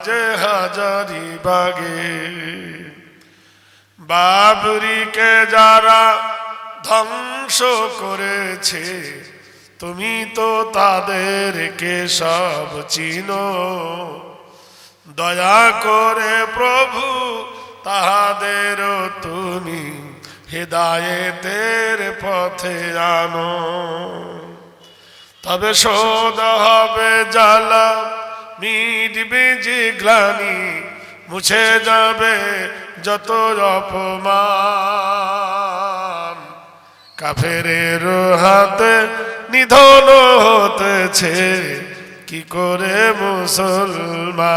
যে হাজারি বাগে বাবরিকে যারা ধ্বংস করেছে, তুমি তো তাদেরকে সব চিনো। দয়া করে প্রভু তাহাদের তুমি হৃদায়েতের পথে আনো। তবে শোধ হবে জ্বালা মিটবে যে গ্লানি মুছে যাবে যত অপমান। কাফেরের হাতে নিধন হতেছে, কি করে মুসলমান?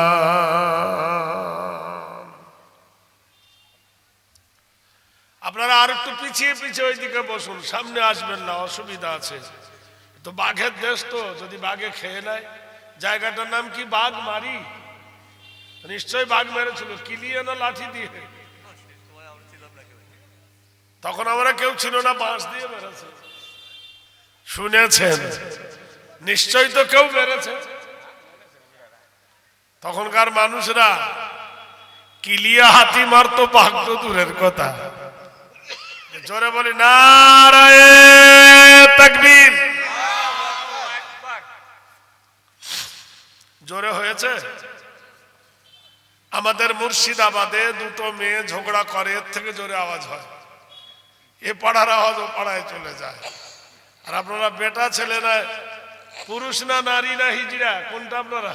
আপনারা আর একটু পিছিয়ে পিছিয়ে ওইদিকে বসুন, সামনে আসবেন না, অসুবিধা আছে। তো বাঘের দেশ তো, যদি বাঘে খেয়ে নেয় জায়গাটার নাম কি বাঘ মারি নিশ্চয় বাঘ মেরেছিল। কিলিয়ে না লাঠি দিয়ে? তখন আমরা কেউ ছিল না, বাঁশ দিয়ে মেরেছে। শুনেছেন? নিশ্চয় তো কেউ মেরেছে। তখনকার মানুষরা, কিলিয়া হাতি মারতো বাঘ তো দূরের কথা। জোরে বলি, নারায় তাকবীর। জোরে হয়েছে? আমাদের মুর্শিদাবাদে দুটো মেয়ে ঝগড়া করে, এর থেকে জোরে আওয়াজ হয়। এ পাড়ার আওয়াজ ও পাড়ায় চলে যায়। আর আপনারা বেটা ছেলে ছেলেরা পুরুষ না, নারী না, হিজড়া, কোনটা আপনারা?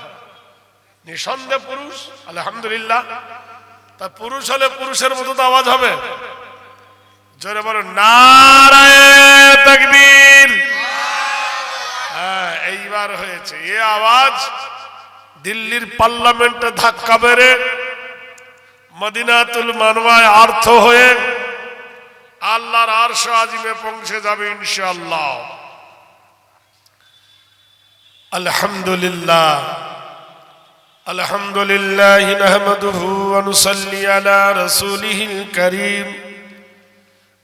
নিঃসন্দেহ পুরুষ, আলহামদুলিল্লাহ। তা পুরুষ হলে পুরুষের মতো তো আওয়াজ হবে। জোরে বলো নারায় হ্যাঁ এইবার হয়েছে। এ আওয়াজ দিল্লির পার্লামেন্টে ধাক্কা মেরে মদিনাতুল মানবায় আর্থ হয়ে আল্লাহর আরশ আজিমে পৌঁছে যাবে ইনশাআল্লাহ আলহামদুলিল্লাহ আলহামদুলিল্লাহ নাহমাদুহু ওয়া নুসাল্লি আলা রাসূলিহিল কারীম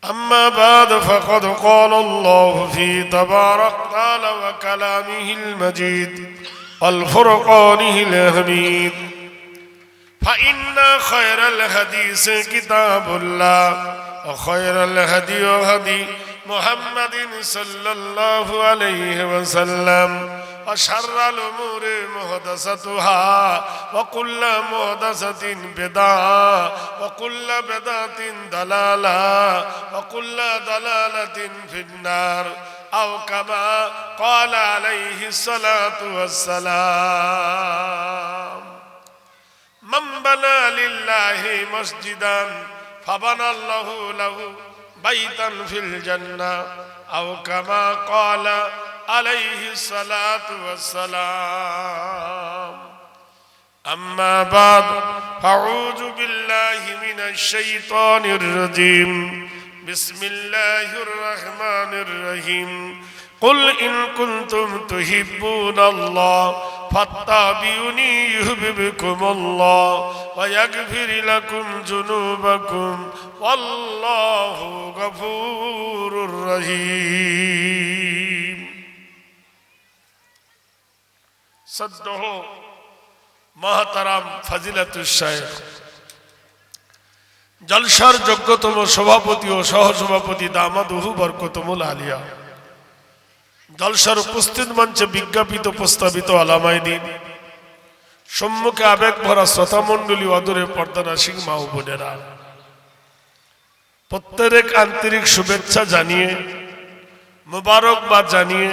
أما بعد فقد قال الله في تبارك تعالى وكلامه المجيد والفرقانه الحميد فإن خير الحديث كتاب الله وخير الهدي هدي محمد صلى الله عليه وسلم وشر الأمور محدثتها وكل محدثة بدعة وكل بدعة ضلالة وكل ضلالة في النار أو كما قال عليه الصلاة والسلام من بنى لله مسجدا فبنى الله له بيتا في الجنة أو كما قال عليه الصلاة والسلام أما بعد فأعوذ بالله من الشيطان الرجيم بسم الله الرحمن الرحيم قل إن كنتم تحبون الله فاتبعوني يحببكم الله ويغفر لكم ذنوبكم والله غفور رحيم صدقه محترم فضيلة الشيخ জলসার যোগ্যতম সভাপতি ও সহসভাপতি দামাদুহু বরকতমুল আলিয়া। জলসার উপস্থিত মঞ্চে বিজ্ঞাপিত প্রস্তাবিত আলামাই দিন সম্মুখে আবেগ ভরা শ্রোতামণ্ডলী অদূরে পর্দানা সিং মা বোনেরা। প্রত্যেক আন্তরিক শুভেচ্ছা জানিয়ে, মোবারকবাদ জানিয়ে,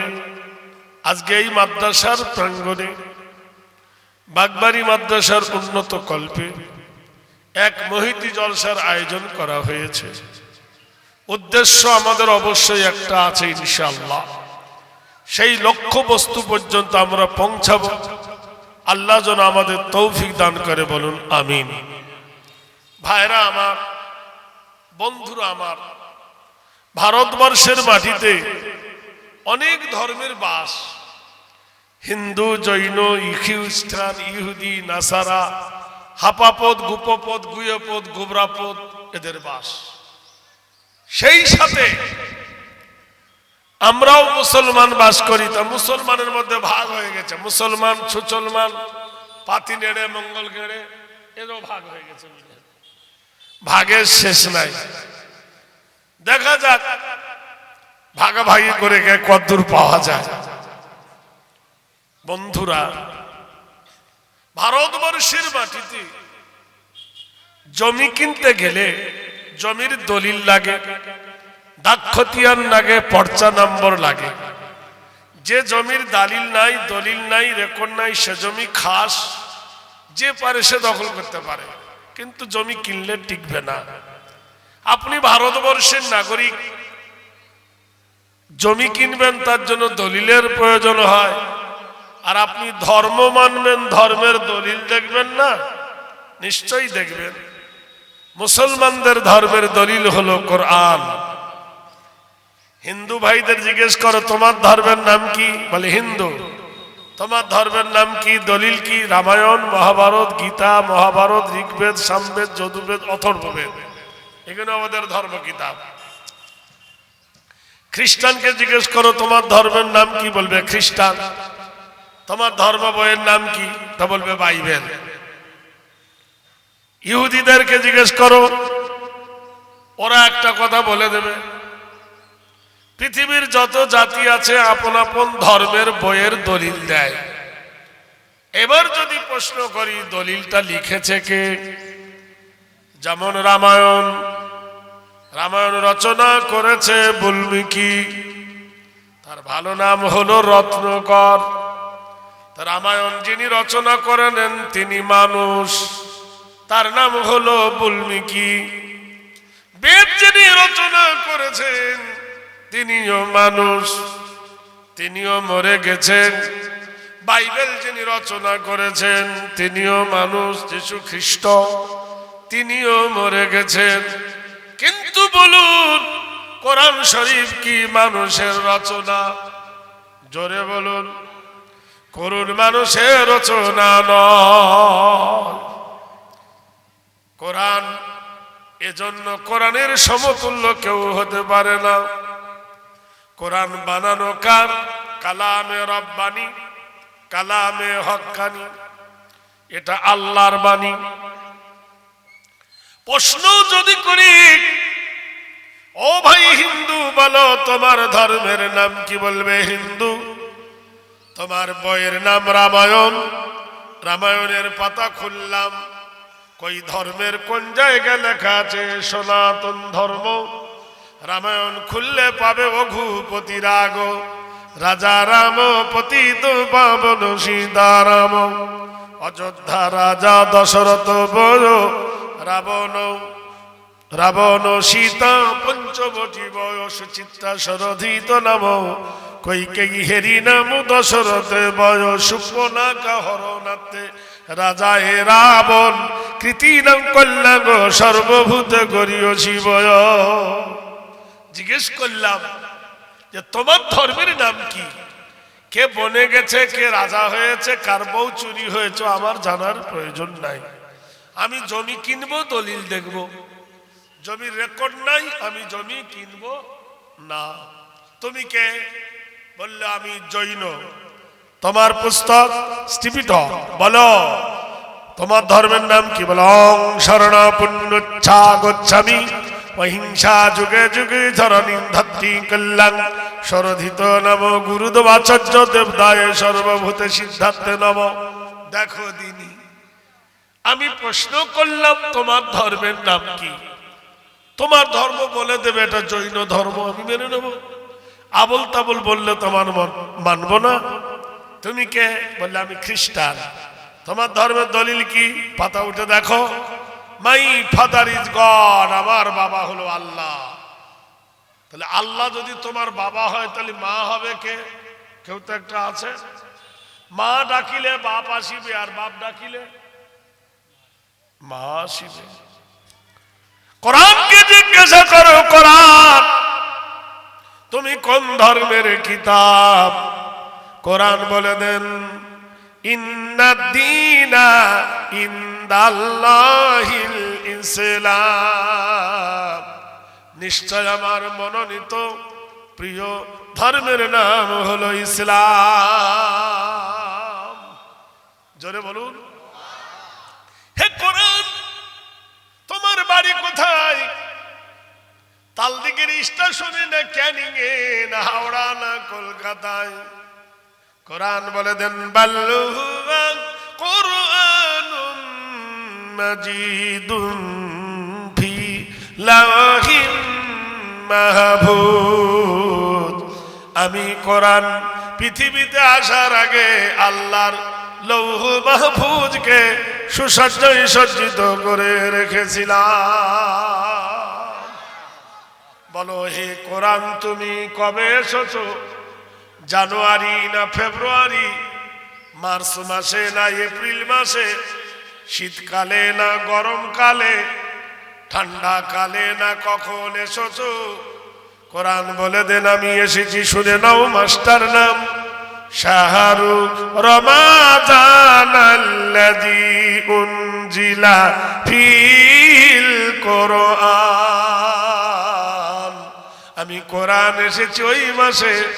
আজকে এই মাদ্রাসার প্রাঙ্গণে, বাগবাড়ি মাদ্রাসার উন্নত কল্পে এক মহিতি জলসার আয়োজন করা হয়েছে। উদ্দেশ্য আমাদের অবশ্যই একটা আছে ইনশাল্লাহ সেই লক্ষ্য বস্তু পর্যন্ত আমরা পৌঁছাব। আল্লাহ যেন আমাদের তৌফিক দান করে বলুন, আমিন। ভাইরা আমার, বন্ধুরা আমার, ভারতবর্ষের মাটিতে অনেক ধর্মের বাস। হিন্দু, জৈন খ্রিস্টান ইহুদি, নাসারা হাপাপদ, গুপপদ গুয়পদ গোবরাপদ এদের বাস। সেই সাথে আমরাও মুসলমান বাস করি। তা মুসলমানের মধ্যে ভাগ হয়ে গেছে। মুসলমান, সুচলমান, পাতি নেড়ে, মঙ্গল গেড়ে এরও ভাগ হয়ে গেছে ভাগের শেষ নাই। দেখা যাক, ভাগাভাগি করে কদ্দূর পাওয়া যায়। বন্ধুরা ভারতবর্ষের মাটিতে জমি কিনতে গেলে জমির দলিল লাগে, দাক্ষতিয়ান লাগে পর্চা নম্বর লাগে। যে জমির দালিল নাই, দলিল নাই, রেকর্ড নাই, সে জমি খাস, যে পারে সে দখল করতে পারে। কিন্তু জমি কিনলে টিকবে না। আপনি ভারতবর্ষের নাগরিক, জমি কিনবেন, তার জন্য দলিলের প্রয়োজন হয়। আর আপনি ধর্ম মানবেন, ধর্মের দলিল দেখবেন না? নিশ্চয়ই দেখবেন। মুসলমানদের ধর্মের দলিল হলো কোরআন। হিন্দু ভাইদের জিজ্ঞেস করো, তোমার ধর্মের নাম কি? বলে, হিন্দু। তোমার ধর্মের নাম কি? দলিল কি? রামায়ণ, মহাভারত, গীতা, মহাভারত, ঋগ্বেদ, সামবেদ, যদুবেদ, অথর্ববেদ। এগুলো আমাদের ধর্ম কিতাব। খ্রিস্টানকে জিজ্ঞেস করো, তোমার ধর্মের নাম কি? বলবে, খ্রিস্টান। তোমার ধর্ম বইয়ের নাম কি? তা বলবে বাইবেল। ইহুদিদেরকে জিজ্ঞেস করো, ওরা একটা কথা বলে দেবে। পৃথিবীর যত জাতি আছে, আপন আপন ধর্মের বইয়ের দলিল দেয়। এবার যদি প্রশ্ন করি, দলিলটা লিখেছে কে? যেমন রামায়ণ। রামায়ণ রচনা করেছে বাল্মীকি। তার ভালো নাম হলো রত্নকর। রামায়ণ যিনি রচনা করেন তিনি মানুষ। তার নাম হলো বাল্মীকি। বেদ যিনি রচনা করেছেন, তিনিও মানুষ। তিনিও মরে গেছেন। বাইবেল যিনি রচনা করেছেন, তিনিও মানুষ যিশু খ্রিস্ট তিনিও মরে গেছেন। কিন্তু বলুন, কোরআন শরীফ কি মানুষের রচনা? জোরে বলুন। করুন মানুষের রচনা নয়। কোরআন, এজন্য কোরআনের সমতুল্য কেউ হতে পারে না। কোরআন বানানো কার? কালামে রব্বানি, কালামে হক্কানি। এটা আল্লাহর বাণী। প্রশ্ন যদি করি, ও ভাই হিন্দু, বলো তোমার ধর্মের নাম কি বলবে হিন্দু? তোমার বইয়ের নাম রামায়ণ। রামায়ণের পাতা খুললাম। কই ধর্মের কোন জায়গায় লেখা আছে? সনাতন ধর্ম। রামায়ণ খুললে পাবে অঘুপতি রাগ। রাজা রাম পতিত পাবন সীতারাম। অযোধ্যা রাজা দশরথ বয় রাবণ। রাবণ সীতা পঞ্চবটি বয়স চিত্তা সরধিত নাম। নাম দশরথ সুপনাকা হরনাথে রাজা হে রাবণ, কৃতিনাম কল্যাণ, সর্বভূত করিও শিবয় জিজ্ঞেস করলাম যে, তোমার ধর্মের নাম কি? কে বনে গেছে, কে রাজা হয়েছে, কার বউ চুরি হয়েছে, আমার জানার প্রয়োজন নাই। আমি জমি কিনবো, দলিল দেখব। জমির রেকর্ড নাই, আমি জমি কিনবো না। তুমি কে? বললে, আমি জৈন। তোমার পুস্তক স্টিপিট বলো। তোমার ধর্মের নাম কি? বলো, অং শরণ পুণ্যচ্ছা গচ্ছামি অহিংসা যুগে যুগে ধরণী ধত্তি কল্যাণ সরধিত নব গুরুদেবাচার্য দেবদায় সর্বভূতে সিদ্ধার্থে নব দেখো দিনী, আমি প্রশ্ন করলাম, তোমার ধর্মের নাম কি? তোমার ধর্ম বলে দেবে, এটা জৈন ধর্ম, আমি মেনে নেব। আবল তাবল বললে তোমার মন মানবো না। তুমি কে? বললে, আমি খ্রিস্টান। তোমার ধর্মের দলিল কি? পাতা উঠে দেখো। মাই ফাদার ইজ গড, আমার বাবা হলো আল্লাহ। তাহলে আল্লাহ যদি তোমার বাবা হয়, তাহলে মা হবে কে? কেউ তো একটা আছে। মা ডাকিলে বাপ আসিবে, আর বাপ ডাকিলে মা আসিবে। কোরআনকে জিজ্ঞাসা করো, কোরআন। তুমি কোন ধর্মের কিতাব কোরআন বলে দেন ইন্দাল্লাহিল নিশ্চয় আমার মনোনীত প্রিয় ধর্মের নাম হলো ইসলাম। জোরে বলুন। হে কোরআন, তোমার বাড়ি কোথায়? স্টেশনে না ক্যানিং এ না হাওড়া, না কলকাতায়। কোরআন বলে দেন বাল্লু কোরআন মাজিদুন মাহফুজ। আমি কোরআন পৃথিবীতে আসার আগে আল্লাহর লৌহ মাহফুজকে সুসজ্জই সজ্জিত করে রেখেছিলাম। বলো, হে কোরআন, তুমি কবে এসেছ? জানুয়ারি না ফেব্রুয়ারি? মার্চ মাসে না এপ্রিল মাসে? শীতকালে না গরমকালে? ঠান্ডাকালে না কখন এসেছ? কোরআন বলে দেন, আমি এসেছি, শুনে নাও মাস্টার নাম। শাহরু আল্লাযী উনজিলা ফিল কোরআন। আমি কোরআন এসেছি ওই মাসে।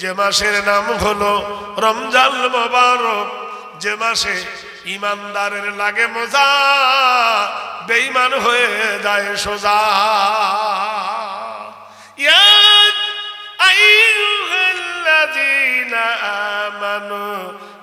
যে মাসের নাম হলো রমজান মোবারক। যে মাসে ইমানদারের লাগে মজা, বেঈমান হয়ে যায় সোজা। ইয়া আইয়ুহাল্লাযীনা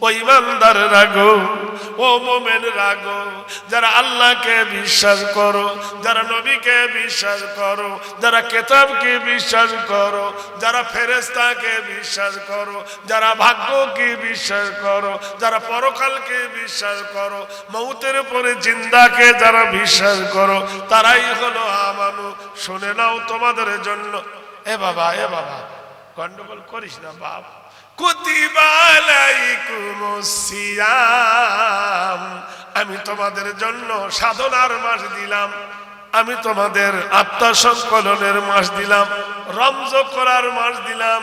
ও ইমানদার রাগো, ও মোমেন রাগো, যারা আল্লাহকে বিশ্বাস করো, যারা নবীকে বিশ্বাস করো, যারা কেতাবকে বিশ্বাস করো, যারা ফেরেস্তাকে বিশ্বাস করো, যারা ভাগ্যকে বিশ্বাস করো, যারা পরকালকে বিশ্বাস করো, মৌতের পরে জিন্দাকে যারা বিশ্বাস করো, তারাই হলো আমানু। শুনে নাও তোমাদের জন্য। এ বাবা এ বাবা, গন্ডগোল করিস না বাপ। কুতিবা তোমাদের জন্য সাধনার মাস দিলাম। আমি তোমাদের আত্মসংকলনের মাস দিলাম। রমজ করার মাস দিলাম।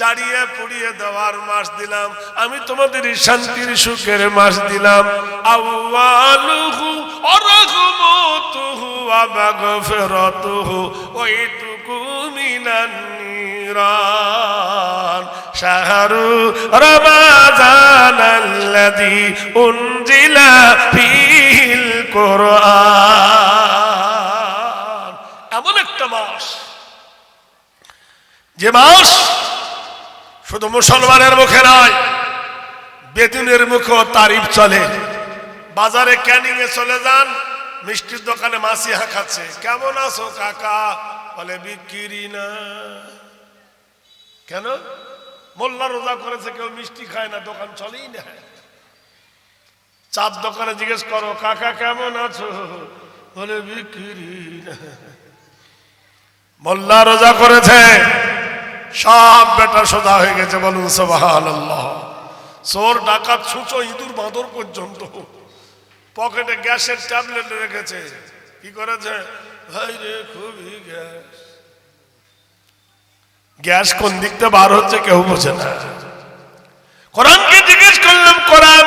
জারিয়ে পুড়িয়ে দেওয়ার মাস দিলাম। আমি তোমাদের শান্তির সুখের মাস দিলাম। আউয়ালুহু অরহমতুহু আমাগফিরাতুহু ওইটুকু মিনান শাহরু আল্লাযী উনজিলা ফিল কোরআন। এমন একটা মাস। যে মাস শুধু মুসলমানের মুখে নয়, বেতুনের মুখেও তারিফ চলে। বাজারে ক্যানিং এ চলে যান, মিষ্টির দোকানে মাসি হাঁকাচ্ছে, কেমন আছো কাকা? বলে, বিক্রি না। কেন? মোল্লা রোজা করেছে, কেউ মিষ্টি খায় না, দোকান চলেই না। চার দোকানে জিজ্ঞেস করো, কাকা কেমন আছো? বলে, বিক্রি মোল্লা রোজা করেছে, সব বেটা সোজা হয়ে গেছে, বলুন সোবাহান চোর, ডাকাত ছুঁচো ইঁদুর, বাঁদর পর্যন্ত। পকেটে গ্যাসের ট্যাবলেট রেখেছে। কি করেছে? ভাই রে, খুবই গ্যাস। গ্যাস কোন দিক থেকে বার হচ্ছে কেউ বোঝে না। কোরআনকে জিজ্ঞেস করলাম, কোরআন,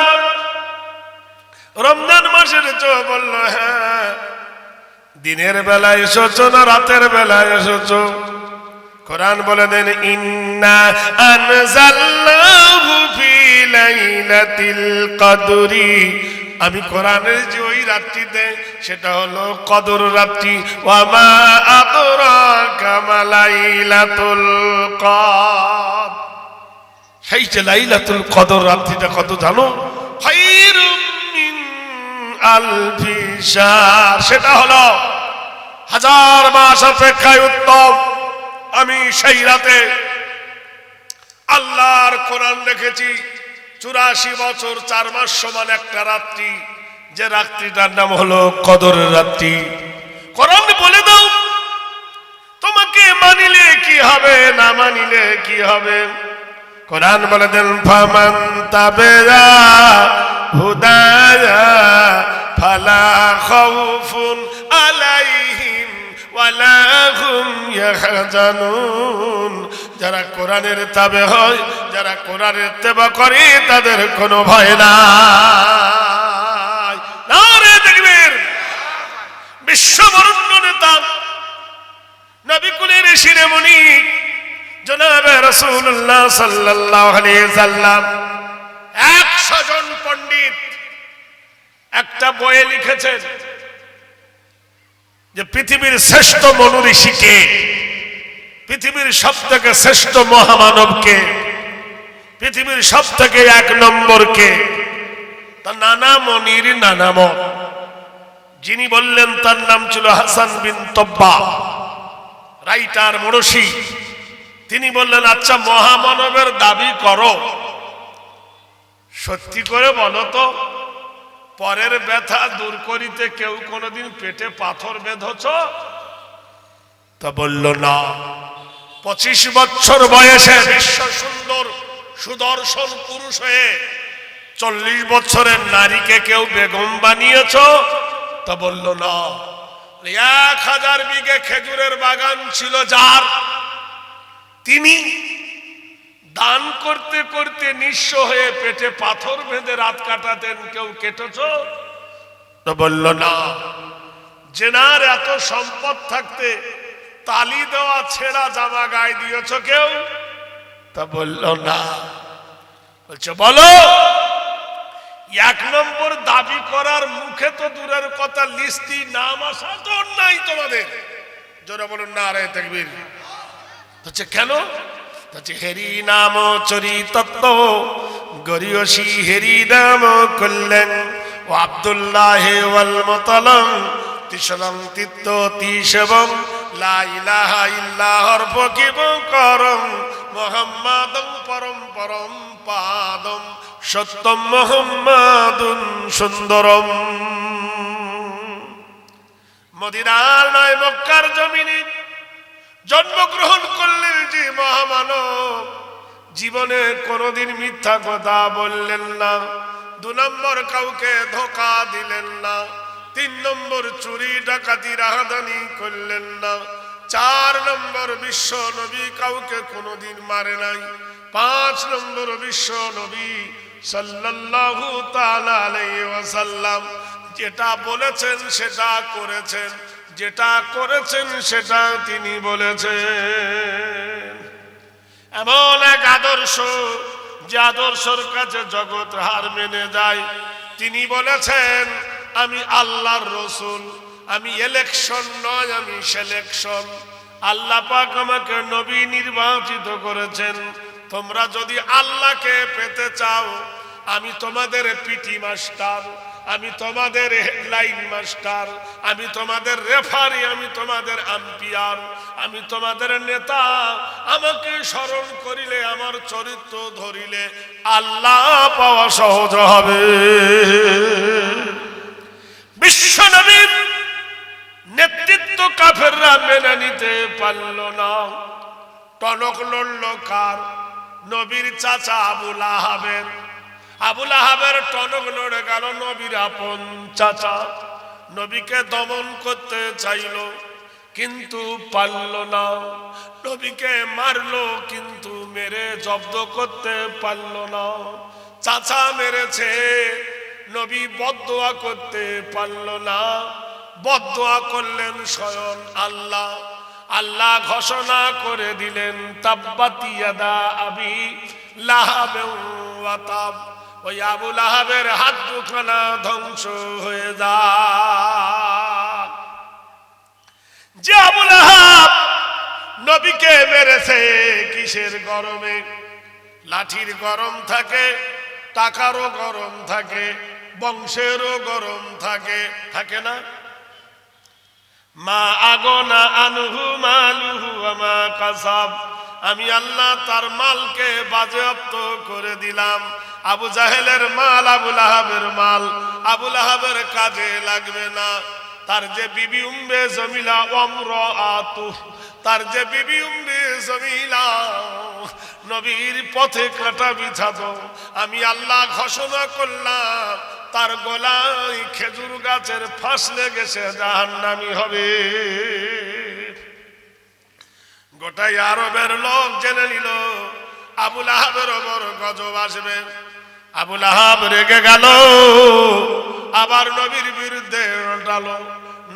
রমজান মাসের চো বলল হ্যাঁ দিনের বেলা এসেছ না রাতের বেলা এসেছ? কোরআন বলে দেন, ইন্না আনজাল্লাহু ফি লাইলাতিল কদরি। আমি কোরআনের যে ওই রাত্রিতে, সেটা হলো কদর রাত্রি। আদরাকা মা লাইলাতুল কদর সেই যে লাইলাতুল কদর রাত্রিটা কত জানো? সেটা হলো হাজার মাস অপেক্ষায় উত্তম। আমি সেই রাতে আল্লাহর কোরআন দেখেছি। চুরাশি বছর, চার মাস সমান একটা রাত্রি। যে রাত্রিটার নাম হলো কদরের রাত্রি। কোরআন বলে দাও। তোমাকে মানিলে কি হবে, না মানিলে কি হবে? কোরআন বলে দেন, ফামান তাবেরা হুদায়া যারা কোরআনের তাবে হয়, যারা কোরআনের তেবা করে, তাদের কোনো ভয় নাই নারে দেখবেন বিশ্ববরণ্য নেতা নবী কুল জনাবে রসুল্লাহ সাল্লাহ সাল্লাম। একশো জন পণ্ডিত একটা বইয়ে লিখেছেন যে পৃথিবীর শ্রেষ্ঠ মনুঋষিকে পৃথিবীর সব শ্রেষ্ঠ মহামানবকে, পৃথিবীর সব থেকে এক নম্বরকে, তার নানা মনির নানা মন। যিনি বললেন, তার নাম ছিল হাসান বিন তব্বা, রাইটার মড়সি তিনি বললেন আচ্ছা মহামানবের দাবি করো। সত্যি করে বলো তো, পরের ব্যথা দূর করিতে কেউ কোনোদিন পেটে পাথর বেঁধছ? তা বলল, না। পঁচিশ বছর বয়সে বিশ্ব সুন্দর সুদর্শন পুরুষ হয়ে চল্লিশ বছরের নারীকে কেউ বেগম বানিয়েছ? তা বলল, না। এক হাজার বিঘে খেজুরের বাগান ছিল যার তিনি দান করতে করতে নিঃস্ব হয়ে পেটে পাথর বেঁধে রাত কাটাতেন, কেউ কেটেছ? তো বলল, না। জেনার এত সম্পদ থাকতে তালি দেওয়া, ছেঁড়া জামা গায়ে দিয়েছ কেউ? তা বলল, না। বলছে, বলো। এক নম্বর দাবি করার মুখে তো দূরের কথা, লিস্টি নাম আসা তো নাই তোমাদের। জোরে বলুন, না রে, তকবীর। হচ্ছে কেন? হচ্ছে হেরি নাম চরি তত্ত্ব। গরিয়সী হেরি নাম করলেন। ও আব্দুল্লাহ ওয়াল মতলম। তিসলং তিত্ত তিসবং লা ইলাহা ইল্লাহর ফকিব করম। মোহাম্মদম পরম পরম পাদম। সুন্দরম। মদিনার নয় মক্কার জমিনে জন্মগ্রহণ করলেন যে মহামানব, জীবনে কোনোদিন মিথ্যা কথা বললেন না, দু নম্বর কাউকে ধোকা দিলেন না, তিন নম্বর চুরি, ডাকাতি, রাহাদানি করলেন না, চার নম্বর বিশ্ব নবী কাউকে কোনোদিন মারে নাই, পাঁচ নম্বর বিশ্ব নবী সাল্লাল্লাহু ওয়াসাল্লাম যেটা বলেছেন সেটা করেছেন। যেটা করেছেন সেটা তিনি বলেছেন। এমন এক আদর্শ যে আদর্শর কাছে জগৎ হার মেনে যায়। তিনি বলেছেন, আমি আল্লাহর রসুল, আমি ইলেকশন নয়, আমি সিলেকশন আল্লাহ পাক আমাকে নবী নির্বাচিত করেছেন। তোমরা যদি আল্লাহকে পেতে চাও, আমি তোমাদের পিটি মাস্টার। আমি তোমাদের হেডলাইন মাস্টার, আমি তোমাদের রেফারি, আমি তোমাদের আম্পিয়ার, আমি তোমাদের নেতা। আমাকে স্মরণ করিলে, আমার চরিত্র ধরিলে আল্লাহ পাওয়া সহজ হবে। বিশ্ব নবীন নেতৃত্ব কাফেররা মেনে নিতে পারল না। টনক লড়ল কার? নবীর চাচা আবুল আহাবের আবুল আহাবের টনক লড়ে গেল নবীর আপন চাচা। নবীকে দমন করতে চাইল, কিন্তু পারল না। নবীকে মারলো, কিন্তু মেরে জব্দ করতে পারল না। চাচা মেরেছে, নবী বদোয়া করতে পারল না। বদোয়া করলেন স্বয়ং আল্লাহ। আল্লাহ ঘোষণা করে দিলেন, তাব্বাতিয়াদা আবি লাহাবে ওয়াতাব ওই আবুল লাহাবের হাত দুখানা ধ্বংস হয়ে যা যে আবু লাহাব নবীকে মেরেছে কিসের গরমে? লাঠির গরম থাকে, টাকারও গরম থাকে, বংশেরও গরম থাকে থাকে না? মা আগনা আনহু মালুহু আমা কাসাব। আমি আল্লাহ তার মালকে বাজেয়াপ্ত করে দিলাম। আবু জাহেলের মাল আবুল আহাবের মাল। আবুল আহাবের কাজে লাগবে না। তার যে বিবি উম্বে জমিলা অম্র আতু তার যে বিবি উম্বে জমিলা, নবীর পথে কাটা বিছাত আমি আল্লাহ ঘোষণা করলাম, তার গলায় খেজুর গাছের ফাঁস লেগেছে জাহান্নামি হবে। গোটাই আরবের লোক জেনে নিল আবুল আহাবের বড় গজব আসবে। আবুল আহাব রেগে গেল। আবার নবীর বিরুদ্ধে ডালো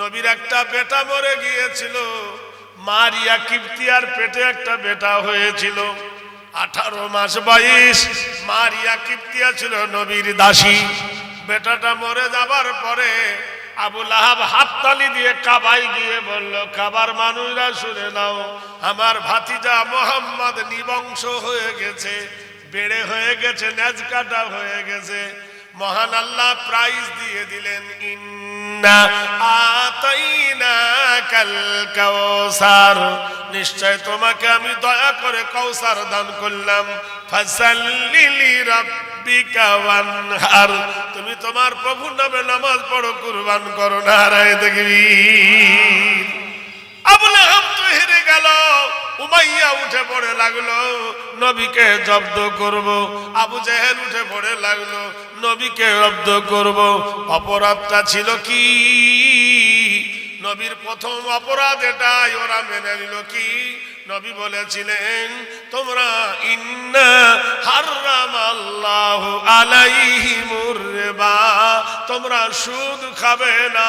নবীর একটা বেটা মরে গিয়েছিল। মারিয়া কিপ্তিয়ার পেটে একটা বেটা হয়েছিল। আঠারো মাস বয়স, মারিয়া কিপ্তিয়া ছিল নবীর দাসী। বেটাটা মরে যাবার পরে আবুল আহাব হাততালি দিয়ে কাবাই গিয়ে বলল, কাবার মানুষরা শুনে নাও, আমার ভাতিজা মোহাম্মদ নিবংশ হয়ে গেছে। বেড়ে হয়ে গেছে ন্যাজ কাটা হয়ে গেছে। মহান আল্লাহ প্রাইজ দিয়ে দিলেন, ইন্না আতাইনা কাল কাউসার নিশ্চয় তোমাকে আমি দয়া করে কৌসার দান করলাম। ফাসাল্লি লিরাব্বিকা ওয়ানহার। তুমি তোমার প্রভুর নামে নামাজ পড়ো, কুরবান করো, নারায় দেখবি আবুল আহাব তো হেরে গেল। উমাইয়া উঠে পড়ে লাগল, নবীকে জব্দ করব। আবু জেহেল উঠে পড়ে লাগল, নবীকে জব্দ করব। অপরাধটা ছিল কি? নবীর প্রথম অপরাধ এটাই, ওরা মেনে নিল কি? নবী বলেছিলেন, তোমরা ইন্না হারাম আল্লাহ আলাইহি মুরবা তোমরা সুদ খাবে না,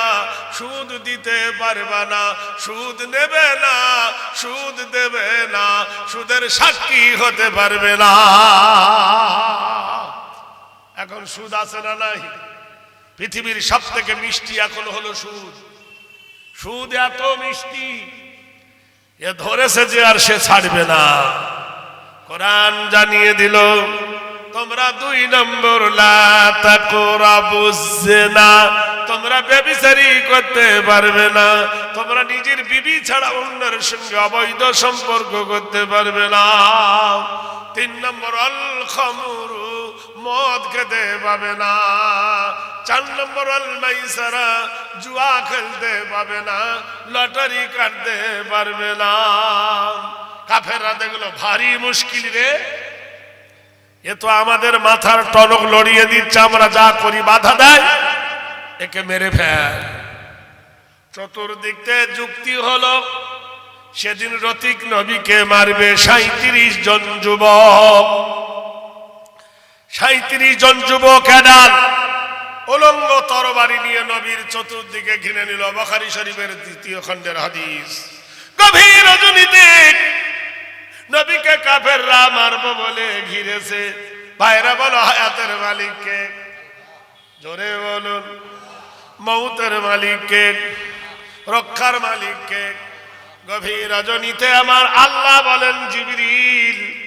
সুদ দিতে পারবে না, সুদ নেবে না, সুদ দেবে না, সুদের সাক্ষী হতে পারবে না। এখন সুদ আছে না নাই? পৃথিবীর সব থেকে মিষ্টি এখন হলো সুদ। সুদ এত মিষ্টি এ ধরেছে যে আর সে ছাড়বে না। কোরআন জানিয়ে দিল, তোমরা দুই নম্বর না তোমরা বেবিচারি করতে পারবে না। তোমরা নিজের বিবি ছাড়া অন্যের সঙ্গে অবৈধ সম্পর্ক করতে পারবে না। তিন নম্বর অল খমরু মদ খেতে পাবে না। চার নম্বর অল মাইসারা জুয়া খেলতে পাবে না, লটারি কাটতে পারবে না। কাফেররা দেখল, ভারী মুশকিল রে। এ তো আমাদের মাথার টনক লড়িয়ে দিচ্ছে, আমরা যা করি বাধা দেয়, একে মেরে ফেল। চতুর্দিক যুক্তি হলো, সেদিন রতিক নবীকে মারবে সাঁত্রিশ জন যুবক। সাঁত্রিশ জন যুবক এডাল উলঙ্গ তরবারি নিয়ে নবীর চতুর্দিকে ঘিরে নিল বখারি শরীফের দ্বিতীয় খণ্ডের হাদিস। গভীর রজনীতে নবীকে কাফের কাফেররা মারবো বলে ঘিরেছে। ভাইরা বলো হায়াতের মালিককে। জোরে বলুন, মৌতের মালিককে, রক্ষার মালিককে। গভীর রজনীতে আমার আল্লাহ বলেন জিবরিল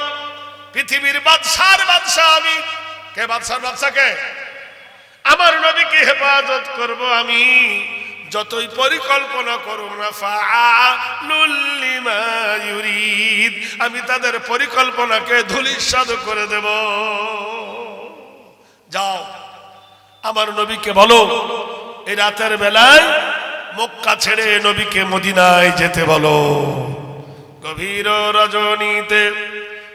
পৃথিবীর বাদশার বাদশাহ আমি। কে বাদশার বাদশাহ কে? আমার নবীকে হেফাজত করব আমি। যতই পরিকল্পনা করুন না আমি তাদের পরিকল্পনাকে ধূলিসাৎ করে দেব। যাও, আমার নবীকে বলো, এই রাতের বেলায় মক্কা ছেড়ে নবীকে মদিনায় যেতে বলো। গভীর রজনীতে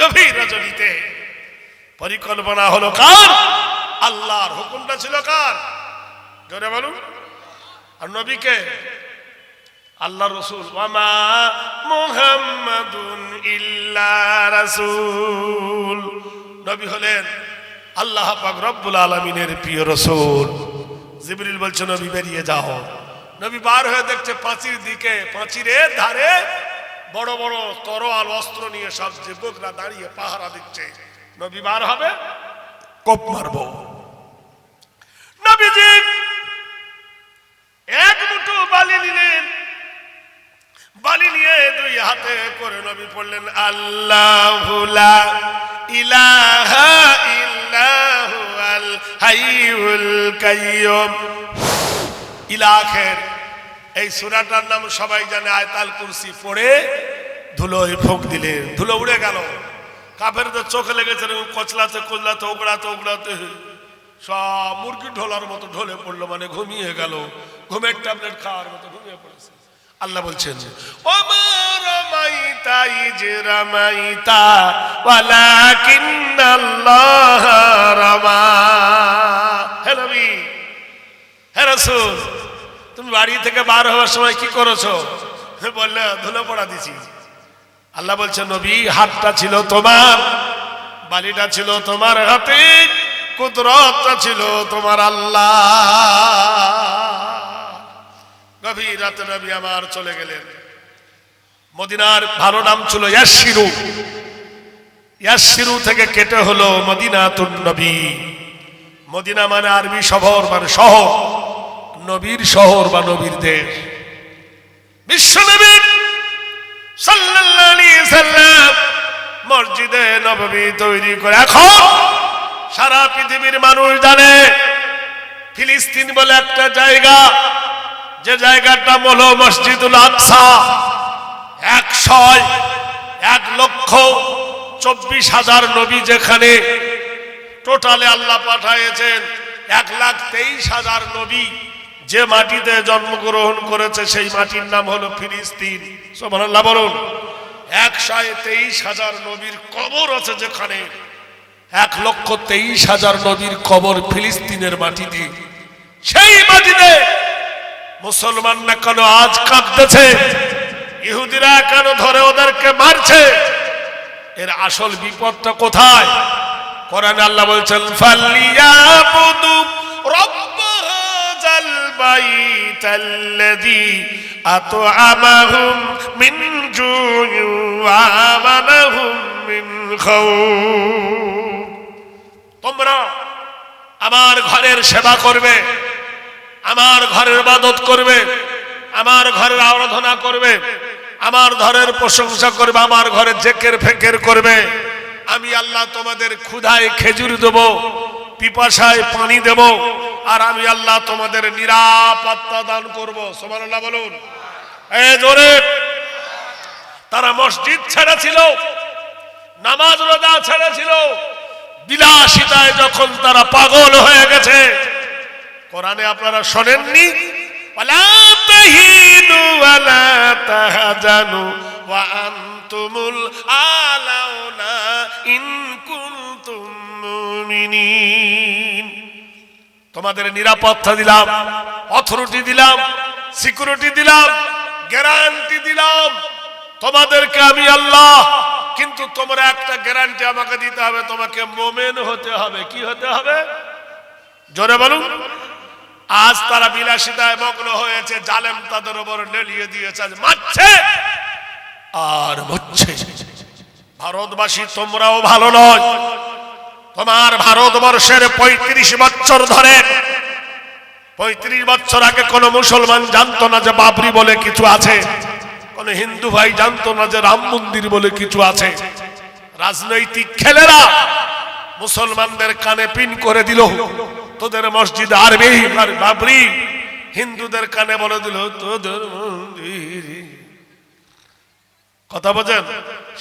গভীর রজনীতে। পরিকল্পনা হলো কার? আল্লাহর হুকুমটা ছিল কার? জোরে বলুন। আর নবীকে? আল্লাহ রসুল। ওয়ামা মুহাম্মাদুন ইল্লা নবী হলেন আল্লাহ পাক রব্বুল আলামিনের প্রিয় রসুল। জিবরিল বলছে, নবী বেরিয়ে যাও। নবী বার হয়ে দেখছে পাঁচির দিকে পাঁচিরের ধারে বড় বড় তরোয়াল, অস্ত্র নিয়ে সব যুবকরা দাঁড়িয়ে পাহারা দিচ্ছে। নবী বার হবে, কোপ মারবো। নবীজি এক মুঠো বালি নিলেন। বালি নিয়ে দুই হাতে করে নবী পড়লেন আল্লাহ ইলাহা ইল্লাহু আল হাইয়ুল কাইয়ুম। ইলাখের এই সূরাটার নাম সবাই জানে, আয়তাল কুরসি পড়ে ধুলোয় ফোক দিলে, ধুলো উড়ে গেল। তো চোখে লেগেছে কচলাতে কচলাতে ওগড়াতে ওগড়াতে সব মুরগি ঢোলার মতো ঢলে পড়ল মানে ঘুমিয়ে গেল। ঘুমের ট্যাবলেট খাওয়ার মতো ঘুমিয়ে পড়েছে। আল্লাহ বলছেন ওমা রমাইতা ইজ রমাইতা, ওয়ালাকিন্নাল্লাহ রমা। হে নবী, হে রাসূল, তুমি বাড়ি থেকে বার হওয়ার সময় কি করেছ? বললে, ধুলো পড়া দিছি। আল্লাহ বলছে, নবী, হাতটা ছিল তোমার, বালিটা ছিল তোমার হাতে, কুদরতটা ছিল তোমার আল্লাহ। গভীর রাতে নবী আমার চলে গেলেন। মদিনার ভালো নাম ছিল ইয়াসিরু ইয়াসিরু থেকে কেটে হলো মদিনা মদিনাতুন নবী। মদিনা মানে আরবি শহর মানে শহর, নবীর শহর বা নবীর দেশ। বিশ্ব নবীর সাল্লাম মসজিদে নববী তৈরি করে। এখন সারা পৃথিবীর মানুষ জানে, ফিলিস্তিন বলে একটা জায়গা, যে জায়গাটা হলো মসজিদুল আকসা। একশয় এক লক্ষ চব্বিশ হাজার নবী যেখানে টোটালে আল্লাহ পাঠাইয়েছেন, এক লাখ তেইশ হাজার নবী। যে মাটিতে জন্মগ্রহণ করেছে সেই মাটির নাম হলো ফিলিস্তিন। সোমানাল্লাহ বলুন। একশয় তেইশ হাজার নবীর কবর আছে যেখানে। এক লক্ষ তেইশ হাজার নবীর কবর ফিলিস্তিনের মাটিতে। সেই মাটিতে মুসলমানরা কেন আজ কাঁদতেছে? ইহুদিরা কেন ধরে ওদেরকে মারছে? এর আসল বিপদটা কোথায়? কোরআন আল্লাহ বলছেন, ফালিয়াবুদু রব্ব বাইতাল্লাযী আত'আমাহুম মিন জু'ইন ওয়া আমানাহুম মিন খাউফ তোমরা আমার ঘরের সেবা করবে, আমার ঘরের ইবাদত করবে, আমার ঘরের আরাধনা করবে, আমার ঘরের প্রশংসা করবে, আমার ঘরে জেকের ফেকের করবে। আমি আল্লাহ তোমাদের ক্ষুধায় খেজুর দেব পিপাসায় পানি দেব আর আমি আল্লাহ তোমাদের নিরাপত্তা দান করব। সোমান আল্লাহ বলুন তারা মসজিদ ছেড়া ছিল নামাজ রোজা ছেড়া ছিল বিলাসিতায় যখন তারা পাগল হয়ে গেছে, কোরআনে আপনারা শোনেননি? ওয়া আনতুমুল আলাউনা ইন কুনতুম মুমিনিন তোমাদের নিরাপত্তা দিলাম অথরিটি দিলাম সিকিউরিটি দিলাম গ্যারান্টি দিলাম। তোমাদেরকে আমি আল্লাহ, কিন্তু তোমরা একটা গ্যারান্টি আমাকে দিতে হবে, তোমাকে মোমেন হতে হবে। কি হতে হবে? জোরে বলুন। আজ তারা বিলাসিতায় মগ্ন হয়েছে, জালেম তাদের উপর লেলিয়ে দিয়েছে মারছে। আর ভারতবাসী, তোমরাও ভালো নয়। তোমার ভারতবর্ষের পঁয়ত্রিশ বছর ধরে, পঁয়ত্রিশ বছর আগে কোন মুসলমান জানতো না যে বাবরি বলে কিছু আছে, কোন হিন্দু ভাই জানতো না যে রাম মন্দির বলে কিছু আছে। রাজনৈতিক খেলেরা মুসলমানদের কানে পিন করে দিল, তোদের মসজিদ আরবি, আর বাবরি, হিন্দুদের কানে বলে দিল, তোদের মন্দির। কথা বোঝেন?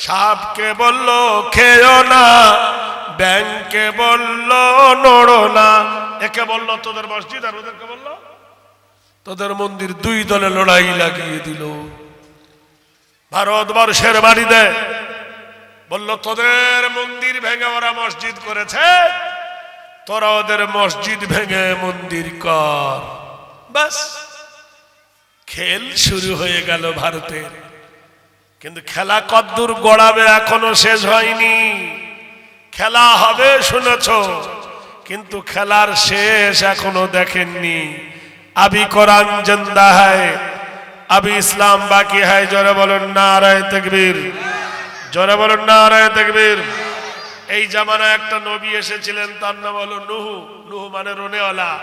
সাপকে বলল খেয়েও না। ব্যাংকে বলল, নড়ো না। একে বলল, তোদের মসজিদ? আর ওদেরকে বলল, তোদের মন্দির দুই দলে লড়াই লাগিয়ে দিল। ভারতবর্ষের বাড়িতে বলল, তোদের মন্দির ভেঙে ওরা মসজিদ করেছে। তোরা ওদের মসজিদ ভেঙে মন্দির কর। বাস খেল শুরু হয়ে গেল ভারতের। কিন্তু খেলা কদ্দূর গড়াবে এখনও শেষ হয়নি। খেলা হবে, শুনেছ? কিন্তু খেলার শেষ এখনও দেখেননি। আবি কোরআন জিন্দা হয়। আবি ইসলাম বাকি হয়। জোরে বলুন না রায় তেকবীর। জোরে বলুন না রায় তেকবীর। এই জামানায় একটা নবী এসেছিলেন, তার নাম হলো নুহু। নুহু মানে রোনেওয়ালা।